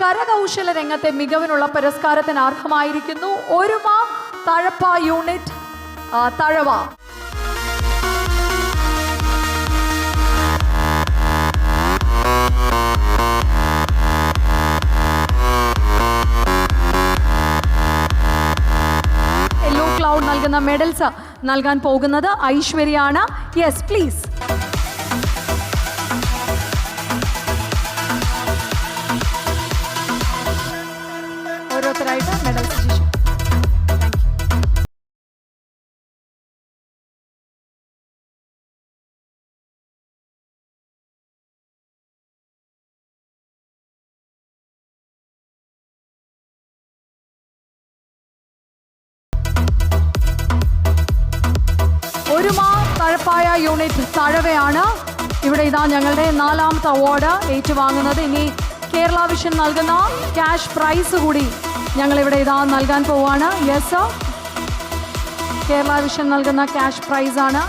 കരകൗശല രംഗത്തെ മികവിനുള്ള പുരസ്കാരത്തിന് അർഹമായിരിക്കുന്നു. ഒരുമ തഴപ്പ യൂണിറ്റ് തഴവ. ക്ലൗഡ് നൽകുന്ന മെഡൽസ് നൽകാൻ പോകുന്നത് ഐശ്വര്യാണ്. യെസ് പ്ലീസ് ഓരോരുത്തരായിട്ട് മെഡൽസ് ശിശു ഒരുമ യൂണിറ്റ് തഴവയാണ്. ഇവിടെ ഇതാ ഞങ്ങളുടെ നാലാമത്തെ അവാർഡ് ഏറ്റുവാങ്ങുന്നത്. ഇനി കേരള വിഷൻ നൽകുന്ന ക്യാഷ് പ്രൈസ് കൂടി ഞങ്ങൾ ഇവിടെ ഇതാ നൽകാൻ പോവാണ്. യെസ് കേരള വിഷൻ നൽകുന്ന ക്യാഷ് പ്രൈസ് ആണ്.